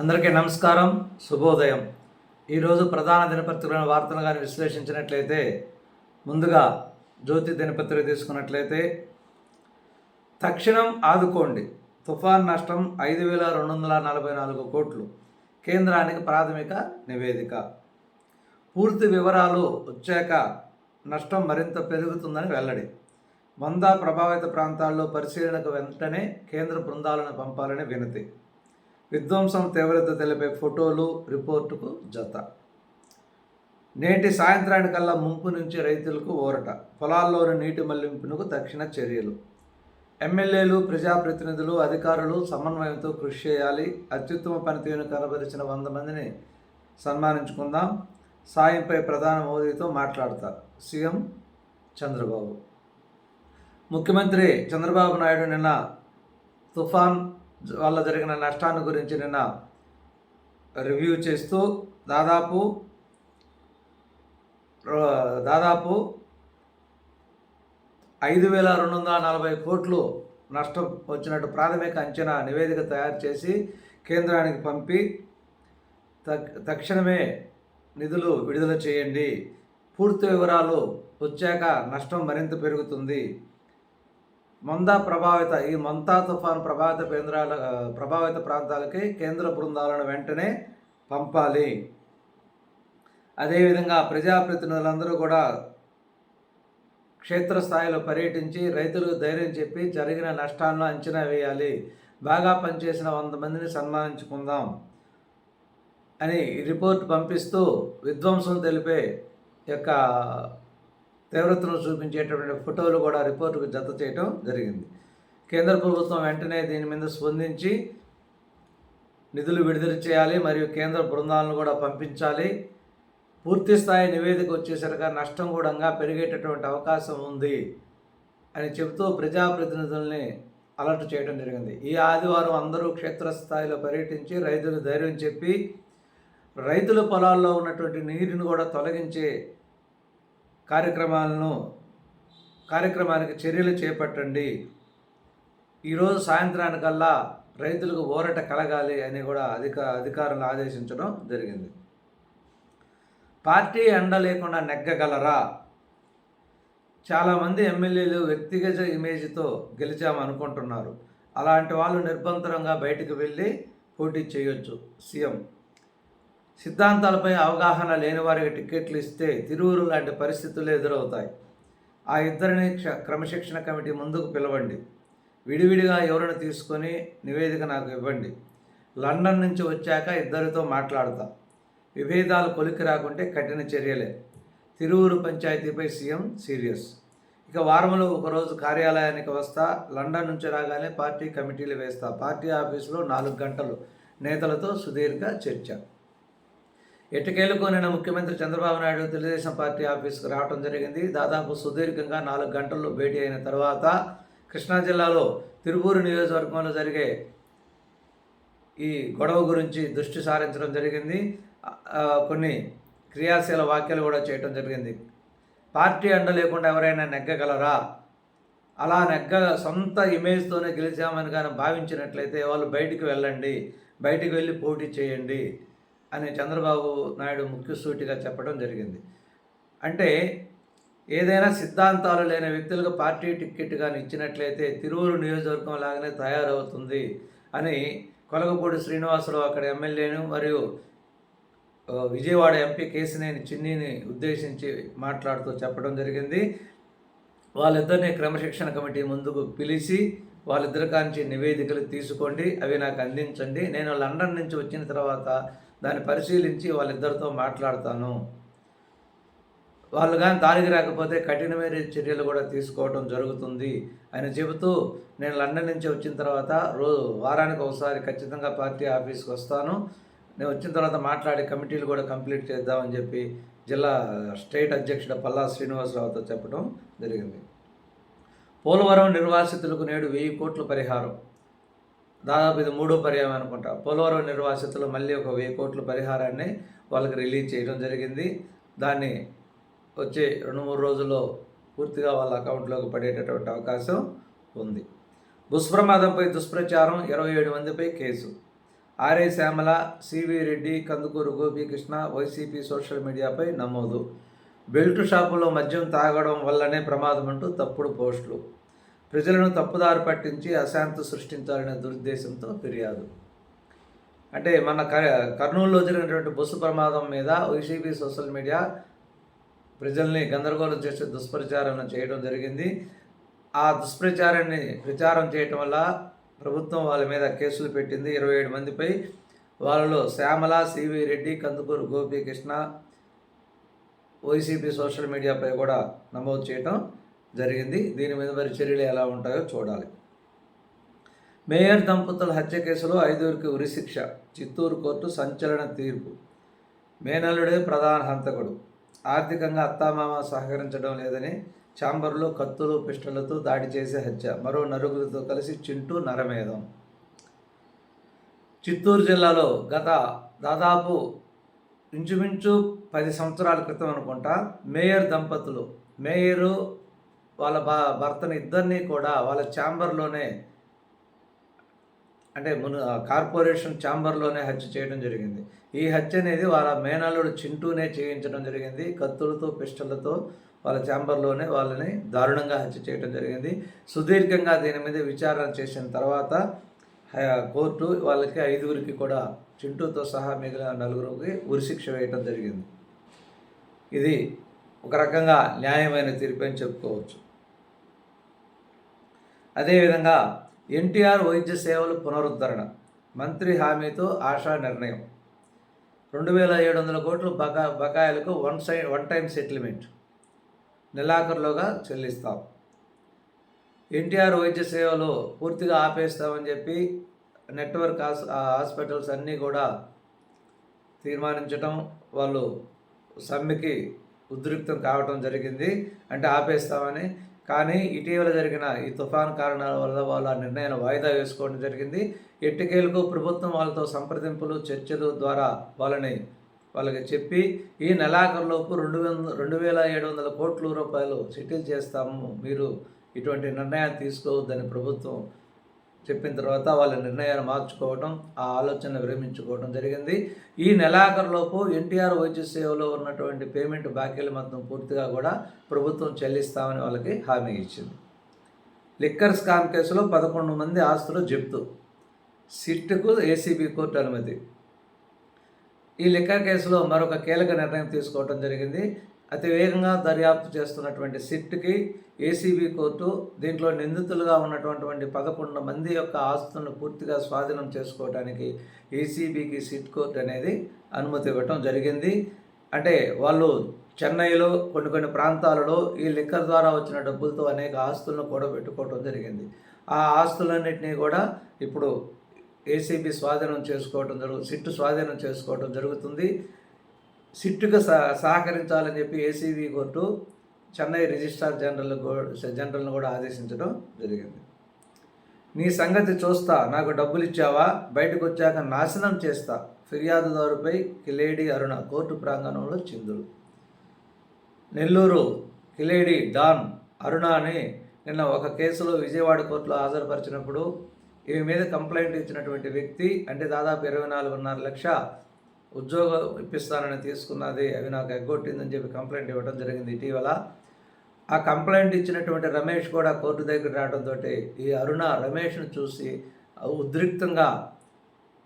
అందరికీ నమస్కారం శుభోదయం. ఈరోజు ప్రధాన దినపత్రికలను వార్తలు కానీ విశ్లేషించినట్లయితే ముందుగా జ్యోతి దినపత్రిక తీసుకున్నట్లయితే తక్షణం ఆదుకోండి. తుఫాన్ నష్టం ఐదు వేల రెండు వందల నలభై నాలుగు కోట్లు. కేంద్రానికి ప్రాథమిక నివేదిక. పూర్తి వివరాలు వచ్చాక నష్టం మరింత పెరుగుతుందని వెల్లడి. వంద ప్రభావిత ప్రాంతాల్లో పరిశీలనకు వెంటనే కేంద్ర బృందాలను పంపాలని వినతి. విధ్వంసం తీవ్రత తెలిపే ఫోటోలు రిపోర్టుకు జత. నేటి సాయంత్రానికల్లా ముంపు నుంచి రైతులకు ఊరట. పొలాల్లోని నీటి మళ్ళింపునకు తక్షణ చర్యలు. ఎమ్మెల్యేలు ప్రజాప్రతినిధులు అధికారులు సమన్వయంతో కృషి చేయాలి. అత్యుత్తమ పనితీరును కనబరిచిన వంద మందిని సన్మానించుకుందాం. సాయంపై ప్రధాని మోదీతో మాట్లాడతారు సీఎం చంద్రబాబు. ముఖ్యమంత్రి చంద్రబాబు నాయుడు నిన్న తుఫాన్ వల్ల జరిగిన నష్టాన్ని గురించి నిన్న రివ్యూ చేస్తూ దాదాపు దాదాపు ఐదు వేల రెండు వందల నలభై కోట్లు నష్టం వచ్చినట్టు ప్రాథమిక అంచనా నివేదిక తయారు చేసి కేంద్రానికి పంపి తక్ తక్షణమే నిధులు విడుదల చేయండి. పూర్తి వివరాలు వచ్చాక నష్టం మరింత పెరుగుతుంది. మందా ప్రభావిత ఈ మంతా తుఫాన్ ప్రభావిత కేంద్రాల ప్రభావిత ప్రాంతాలకి కేంద్ర బృందాలను వెంటనే పంపాలి. అదేవిధంగా ప్రజాప్రతినిధులందరూ కూడా క్షేత్రస్థాయిలో పర్యటించి రైతులకు ధైర్యం చెప్పి జరిగిన నష్టాలను అంచనా వేయాలి. బాగా పనిచేసిన వంద మందిని సన్మానించుకుందాం అని రిపోర్ట్ పంపిస్తూ విధ్వంసం తెలిపే యొక్క తీవ్రతను చూపించేటటువంటి ఫోటోలు కూడా రిపోర్టుకు జత చేయటం జరిగింది. కేంద్ర ప్రభుత్వం వెంటనే దీని మీద స్పందించి నిధులు విడుదల చేయాలి మరియు కేంద్ర బృందాలను కూడా పంపించాలి. పూర్తి స్థాయి నివేదిక వచ్చేసరికి నష్టం కూడా పెరిగేటటువంటి అవకాశం ఉంది అని చెబుతూ ప్రజాప్రతినిధుల్ని అలర్ట్ చేయడం జరిగింది. ఈ ఆదివారం అందరూ క్షేత్రస్థాయిలో పర్యటించి రైతులు ధైర్యం చెప్పి రైతుల పొలాల్లో ఉన్నటువంటి నీరుని కూడా తొలగించే కార్యక్రమాలను కార్యక్రమానికి చర్యలు చేపట్టండి. ఈరోజు సాయంత్రానికల్లా రైతులకు ఊరట కలగాలి అని కూడా అధిక అధికారులు ఆదేశించడం జరిగింది. పార్టీ అండ లేకుండా నెగ్గగలరా? చాలామంది ఎమ్మెల్యేలు వ్యక్తిగత ఇమేజ్తో గెలిచామనుకుంటున్నారు. అలాంటి వాళ్ళు నిర్బంధంగా బయటకు వెళ్ళి పోటీ చేయొచ్చు సీఎం. సిద్ధాంతాలపై అవగాహన లేని వారికి టికెట్లు ఇస్తే తిరువురు లాంటి పరిస్థితులు ఎదురవుతాయి. ఆ ఇద్దరిని క్రమశిక్షణ కమిటీ ముందుకు పిలవండి. విడివిడిగా ఎవరిని తీసుకొని నివేదిక నాకు ఇవ్వండి. లండన్ నుంచి వచ్చాక ఇద్దరితో మాట్లాడతా. విభేదాలు కొలికి రాకుంటే కఠిన చర్యలే. తిరువురు పంచాయతీపై సీఎం సీరియస్. ఇక వారంలో ఒకరోజు కార్యాలయానికి వస్తా లండన్ నుంచి రాగానే పార్టీ కమిటీలు వేస్తా. పార్టీ ఆఫీసులో నాలుగు గంటలు. నేతలతో సుదీర్ఘ చర్చ. ఎట్టకేలకు ముఖ్యమంత్రి చంద్రబాబు నాయుడు తెలుగుదేశం పార్టీ ఆఫీస్కు రావడం జరిగింది. దాదాపు సుదీర్ఘంగా నాలుగు గంటల్లో భేటీ అయిన తర్వాత కృష్ణా జిల్లాలో తిరుపూరు నియోజకవర్గంలో జరిగే ఈ గొడవ గురించి దృష్టి సారించడం జరిగింది. కొన్ని క్రియాశీల వ్యాఖ్యలు కూడా చేయడం జరిగింది. పార్టీ అండ లేకుండా ఎవరైనా నెగ్గగలరా? అలా నెగ్గ సొంత ఇమేజ్తోనే గెలిచామని కానీ భావించినట్లయితే వాళ్ళు బయటికి వెళ్ళండి. బయటికి వెళ్ళి పోటీ చేయండి. అని చంద్రబాబు నాయుడు ముఖ్యసూటిగా చెప్పడం జరిగింది. అంటే ఏదైనా సిద్ధాంతాలు లేని వ్యక్తులకు పార్టీ టిక్కెట్ కానీ ఇచ్చినట్లయితే తిరువురు నియోజకవర్గం లాగానే తయారవుతుంది అని కొలగపూడి శ్రీనివాసరావు అక్కడ ఎమ్మెల్యేను మరియు విజయవాడ ఎంపీ కేసినేని చిన్నీని ఉద్దేశించి మాట్లాడుతూ చెప్పడం జరిగింది. వాళ్ళిద్దరిని క్రమశిక్షణ కమిటీ ముందుకు పిలిచి వాళ్ళిద్దరి కాంచి నివేదికలు తీసుకోండి అవి నాకు అందించండి. నేను లండన్ నుంచి వచ్చిన తర్వాత దాన్ని పరిశీలించి వాళ్ళిద్దరితో మాట్లాడతాను. వాళ్ళు కానీ దానికి రాకపోతే కఠినమైన చర్యలు కూడా తీసుకోవడం జరుగుతుంది అని చెబుతూ నేను లండన్ నుంచి వచ్చిన తర్వాత రోజు వారానికి ఒకసారి ఖచ్చితంగా పార్టీ ఆఫీస్కి వస్తాను. నేను వచ్చిన తర్వాత మాట్లాడి కమిటీలు కూడా కంప్లీట్ చేద్దామని చెప్పి జిల్లా స్టేట్ అధ్యక్షుడు పల్లా శ్రీనివాసరావుతో చెప్పడం జరిగింది. పోలవరం నిర్వాసితులకు నేడు వెయ్యి కోట్ల పరిహారం. దాదాపు ఇది మూడో పర్యాయం అనుకుంటా. పోలవరం నిర్వాసితులు మళ్ళీ ఒక వెయ్యి కోట్ల పరిహారాన్ని వాళ్ళకి రిలీజ్ చేయడం జరిగింది. దాన్ని వచ్చే రెండు మూడు రోజుల్లో పూర్తిగా వాళ్ళ అకౌంట్లోకి పడేటటువంటి అవకాశం ఉంది. దుష్ప్రమాదంపై దుష్ప్రచారం ఇరవై ఏడు మందిపై case. R A Shyamala CV Reddy Kandukur Gopikrishna YCP social మీడియాపై నమోదు. బెల్ట్ షాపులో మద్యం తాగడం వల్లనే ప్రమాదం అంటూ తప్పుడు పోస్టులు. ప్రజలను తప్పుదారి పట్టించి అశాంతి సృష్టించాలనే దురుద్దేశంతో ఫిర్యాదు. అంటే మన కర్నూలులో జరిగినటువంటి బస్సు ప్రమాదం మీద వైసీపీ సోషల్ మీడియా ప్రజల్ని గందరగోళం చేసే దుష్ప్రచారం చేయడం జరిగింది. ఆ దుష్ప్రచారాన్ని ప్రచారం చేయటం వల్ల ప్రభుత్వం వాళ్ళ మీద కేసులు పెట్టింది. ఇరవై ఏడు మందిపై వాళ్ళలో Shyamala CV Reddy Kandukur Gopikrishna YCP social మీడియాపై కూడా నమోదు చేయటం జరిగింది. దీని మీద మరి చర్యలు ఎలా ఉంటాయో చూడాలి. మేయర్ దంపతుల హత్య కేసులో ఐదుగురికి ఉరిశిక్ష చిత్తూరు కోర్టు సంచలన తీర్పు. మేనల్లుడే ప్రధాన హంతకుడు. ఆర్థికంగా అత్తామామ సహకరించడం లేదని ఛాంబర్లో కత్తులు పిస్టళ్ళతో దాడి చేసే హత్య. మరో నరుగులతో కలిసి చింటూ నరమేధం. చిత్తూరు జిల్లాలో గత దాదాపు ఇంచుమించు పది సంవత్సరాల క్రితం అనుకుంటా మేయర్ దంపతులు మేయరు వాళ్ళ భర్తని ఇద్దరినీ కూడా వాళ్ళ ఛాంబర్లోనే అంటే మును కార్పొరేషన్ ఛాంబర్లోనే హత్య చేయడం జరిగింది. ఈ హత్య అనేది వాళ్ళ మేనల్లుడు చింటూనే చేయించడం జరిగింది. కత్తులతో పిస్టళ్ళతో వాళ్ళ ఛాంబర్లోనే వాళ్ళని దారుణంగా హత్య చేయడం జరిగింది. సుదీర్ఘంగా దీని మీద విచారణ చేసిన తర్వాత కోర్టు వాళ్ళకి ఐదుగురికి కూడా చింటూతో సహా మిగిలిన నలుగురికి ఉరిశిక్ష వేయటం జరిగింది. ఇది ఒక రకంగా న్యాయమైన తీర్పు అని చెప్పుకోవచ్చు. అదేవిధంగా ఎన్టీఆర్ వైద్య సేవలు పునరుద్ధరణ మంత్రి హామీతో ఆశా నిర్ణయం. రెండు వేల ఏడు వందల కోట్లు బకా బకాయిలకు one side one time settlement. నెలాఖరులోగా చెల్లిస్తాం. ఎన్టీఆర్ వైద్య సేవలు పూర్తిగా ఆపేస్తామని చెప్పి నెట్వర్క్ హాస్పిటల్స్ అన్నీ కూడా తీర్మానించటం వాళ్ళు సమ్మెకి ఉద్రిక్తం కావటం జరిగింది. అంటే ఆపేస్తామని కానీ ఇటీవల జరిగిన ఈ తుఫాన్ కారణాల వల్ల వాళ్ళు ఆ నిర్ణయాన్ని వాయిదా వేసుకోవడం జరిగింది. ఎట్టికేలకు ప్రభుత్వం వాళ్ళతో సంప్రదింపులు చర్చలు ద్వారా వాళ్ళని వాళ్ళకి చెప్పి ఈ నెలాఖరులోపు రెండు వంద రెండు వేల ఏడు వందల కోట్ల రూపాయలు సెటిల్ చేస్తాము. మీరు ఇటువంటి నిర్ణయాలు తీసుకోవద్దని ప్రభుత్వం చెప్పిన తర్వాత వాళ్ళ నిర్ణయాలు మార్చుకోవడం ఆ ఆలోచన విరమించుకోవడం జరిగింది. ఈ నెలాఖరులోపు ఎన్టీఆర్ వైద్య సేవలో ఉన్నటువంటి పేమెంట్ బాకీలు మొత్తం పూర్తిగా కూడా ప్రభుత్వం చెల్లిస్తామని వాళ్ళకి హామీ ఇచ్చింది. లిక్కర్ స్కామ్ కేసులో పదకొండు మంది ఆస్తులు జప్తు. సిట్కు ఏసీబీ కోర్టు అనుమతి. ఈ లిక్కర్ కేసులో మరొక కీలక నిర్ణయం తీసుకోవడం జరిగింది. అతి వేగంగా దర్యాప్తు చేస్తున్నటువంటి సిట్కి ఏసీబీ కోర్టు దీంట్లో నిందితులుగా ఉన్నటువంటి పదకొండు మంది యొక్క ఆస్తులను పూర్తిగా స్వాధీనం చేసుకోవడానికి ఏసీబీకి సిట్ కోర్టు అనేది అనుమతి ఇవ్వటం జరిగింది. అంటే వాళ్ళు చెన్నైలో కొన్ని కొన్ని ప్రాంతాలలో ఈ లిక్కర్ ద్వారా వచ్చిన డబ్బులతో అనేక ఆస్తులను కూడా పెట్టుకోవటం జరిగింది. ఆ ఆస్తులన్నింటినీ కూడా ఇప్పుడు ఏసీబీ స్వాధీనం చేసుకోవడం జరుగు సిట్టు స్వాధీనం చేసుకోవడం జరుగుతుంది. సిట్టుకు సహకరించాలని చెప్పి ACB court Chennai registrar general జనరల్ను కూడా ఆదేశించడం జరిగింది. నీ సంగతి చూస్తా నాకు డబ్బులు ఇచ్చావా? బయటకు వచ్చాక నాశనం చేస్తా. ఫిర్యాదుదారుపై కిలేడి అరుణ కోర్టు ప్రాంగణంలో చిందులు. నెల్లూరు కిలేడి డాన్ అరుణ అని నిన్న ఒక కేసులో విజయవాడ కోర్టులో హాజరుపరిచినప్పుడు ఈమె మీద కంప్లైంట్ ఇచ్చినటువంటి వ్యక్తి అంటే దాదాపు ఇరవై నాలుగున్నర లక్ష ఉద్యోగం ఇప్పిస్తానని తీసుకున్నది అవి నాకు ఎగ్గొట్టిందని చెప్పి కంప్లైంట్ ఇవ్వడం జరిగింది. ఇటీవల ఆ కంప్లైంట్ ఇచ్చినటువంటి రమేష్ కూడా కోర్టు దగ్గర రావడంతో ఈ అరుణ రమేష్ను చూసి ఉద్రిక్తంగా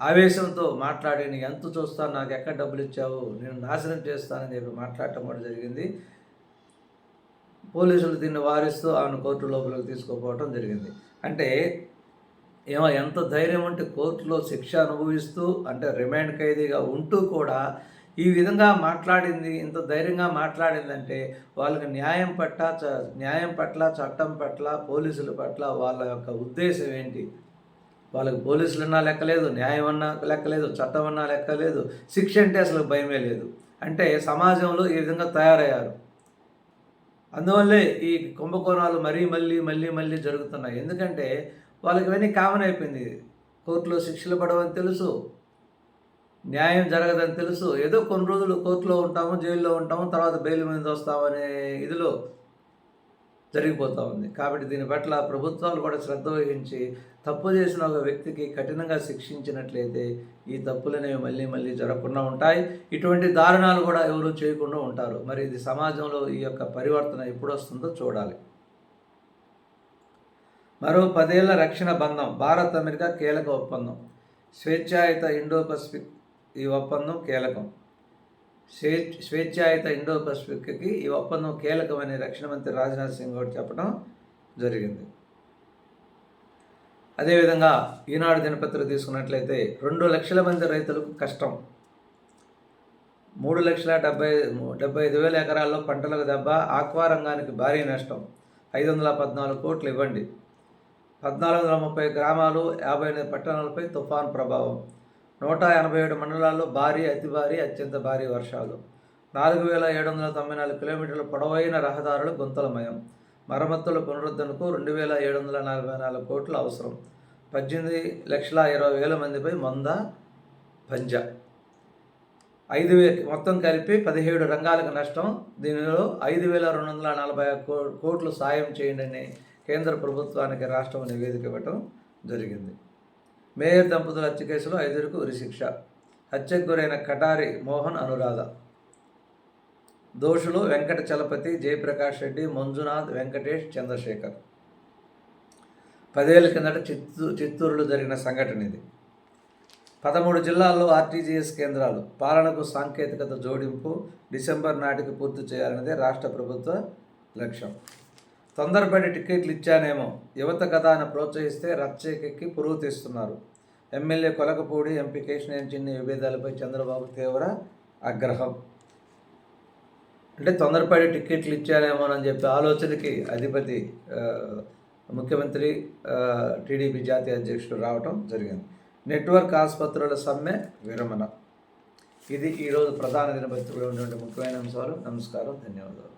ఆవేశంతో మాట్లాడి నీ ఎంత చూస్తాను నాకు ఎక్కడ డబ్బులు ఇచ్చావు నేను నాశనం చేస్తానని చెప్పి మాట్లాడటం కూడా జరిగింది. పోలీసులు దీన్ని వారిస్తూ ఆమెను కోర్టు లోపలికి తీసుకుపోవడం జరిగింది. అంటే ఏమో ఎంత ధైర్యం ఉంటే కోర్టులో శిక్ష అనుభవిస్తూ అంటే రిమాండ్ ఖైదీగా ఉంటూ కూడా ఈ విధంగా మాట్లాడింది ఇంత ధైర్యంగా మాట్లాడిందంటే వాళ్ళకి న్యాయం పట్ల న్యాయం పట్ల చట్టం పట్ల పోలీసుల పట్ల వాళ్ళ యొక్క ఉద్దేశం ఏంటి? వాళ్ళకి పోలీసులు అన్నా లెక్కలేదు న్యాయం అన్నా లెక్కలేదు చట్టం అన్నా లెక్కలేదు శిక్ష అంటే అసలు భయమే లేదు. అంటే సమాజంలో ఈ విధంగా తయారయ్యారు. అందువల్లే ఈ కుంభకోణాలు మరీ మళ్ళీ మళ్ళీ మళ్ళీ జరుగుతున్నాయి. ఎందుకంటే వాళ్ళకి ఇవన్నీ కామన్ అయిపోయింది. కోర్టులో శిక్షలు పడవని తెలుసు. న్యాయం జరగదని తెలుసు. ఏదో కొన్ని రోజులు కోర్టులో ఉంటాము జైల్లో ఉంటాము తర్వాత బెయిల్ మీద వస్తామనే ఇదిలో జరిగిపోతూ ఉంది. కాబట్టి దీని పట్ల ప్రభుత్వాలు కూడా శ్రద్ధ వహించి తప్పు చేసిన ఒక వ్యక్తికి కఠినంగా శిక్షించినట్లయితే ఈ తప్పులనేవి మళ్ళీ మళ్ళీ జరగకుండా ఉంటాయి. ఇటువంటి దారుణాలు కూడా ఎవరు చేయకుండా ఉంటారు. మరి ఇది సమాజంలో ఈ యొక్క పరివర్తన ఎప్పుడు వస్తుందో చూడాలి. మరో పదేళ్ళ రక్షణ బంధం భారత్ అమెరికా కీలక ఒప్పందం. స్వేచ్ఛాయుత ఇండో పసిఫిక్ ఈ ఒప్పందం కీలకం. స్వే స్వేచ్ఛాయుత ఇండో పసిఫిక్కి ఈ ఒప్పందం కీలకమని రక్షణ మంత్రి రాజ్నాథ్ సింగ్ కూడా చెప్పడం జరిగింది. అదేవిధంగా ఈనాడు దినపత్రిక తీసుకున్నట్లయితే రెండు లక్షల మంది రైతులకు కష్టం. మూడు లక్షల డెబ్బై డెబ్బై ఐదు వేల ఎకరాల్లో పంటలకు దెబ్బ ఆక్వా రంగానికి భారీ నష్టం. ఐదు వందల పద్నాలుగు కోట్లు ఇవ్వండి. పద్నాలుగు వందల ముప్పై గ్రామాలు యాభై ఎనిమిది పట్టణాలపై తుఫాన్ ప్రభావం. నూట ఎనభై ఏడు మండలాల్లో భారీ అతి భారీ అత్యంత భారీ వర్షాలు. నాలుగు వేల ఏడు వందల తొంభై నాలుగు కిలోమీటర్ల పొడవైన రహదారులు గుంతలమయం. మరమ్మతుల పునరుద్ధరణకు రెండు వేల ఏడు వందల నలభై నాలుగు కోట్లు అవసరం. పద్దెనిమిది లక్షల ఇరవై వేల మందిపై మంద పంజా ఐదు వే మొత్తం కలిపి పదిహేడు రంగాలకు నష్టం. దీనిలో ఐదు వేల రెండు వందల నలభై కో- కోట్లు సాయం చేయండి అని కేంద్ర ప్రభుత్వానికి రాష్ట్రం నివేదిక ఇవ్వటం జరిగింది. మేయర్ దంపతుల హత్య కేసులో ఐదుగురికి ఉరిశిక్ష హత్యకు గురైన కటారి మోహన్ అనురాధ. దోషులు వెంకట చలపతి జయప్రకాష్ రెడ్డి మంజునాథ్ వెంకటేష్ చంద్రశేఖర్. పదేళ్ళ కిందట చిత్తూ చిత్తూరులో జరిగిన సంఘటన ఇది. పదమూడు జిల్లాల్లో ఆర్టీజీఎస్ కేంద్రాలు. పాలనకు సాంకేతికత జోడింపు డిసెంబర్ నాటికి పూర్తి చేయాలన్నదే రాష్ట్ర ప్రభుత్వ లక్ష్యం. తొందరపడి టికెట్లు ఇచ్చానేమో. యువత కథ అని ప్రోత్సహిస్తే రచ్చకెక్కి పురుగు తీస్తున్నారు. ఎమ్మెల్యే కొలకపూడి ఎంపీ కేశినేని చిన్ని విభేదాలపై చంద్రబాబు తీవ్ర ఆగ్రహం. అంటే తొందరపడి టికెట్లు ఇచ్చారేమోనని చెప్పి ఆలోచనకి అధిపతి ముఖ్యమంత్రి టీడీపీ జాతీయ అధ్యక్షుడు రావటం జరిగింది. నెట్వర్క్ ఆసుపత్రుల సమ్మె విరమణ. ఇది ఈరోజు ప్రధాన దినపత్రికలో ఉన్నటువంటి ముఖ్యమైన అంశాలు. నమస్కారం. ధన్యవాదాలు.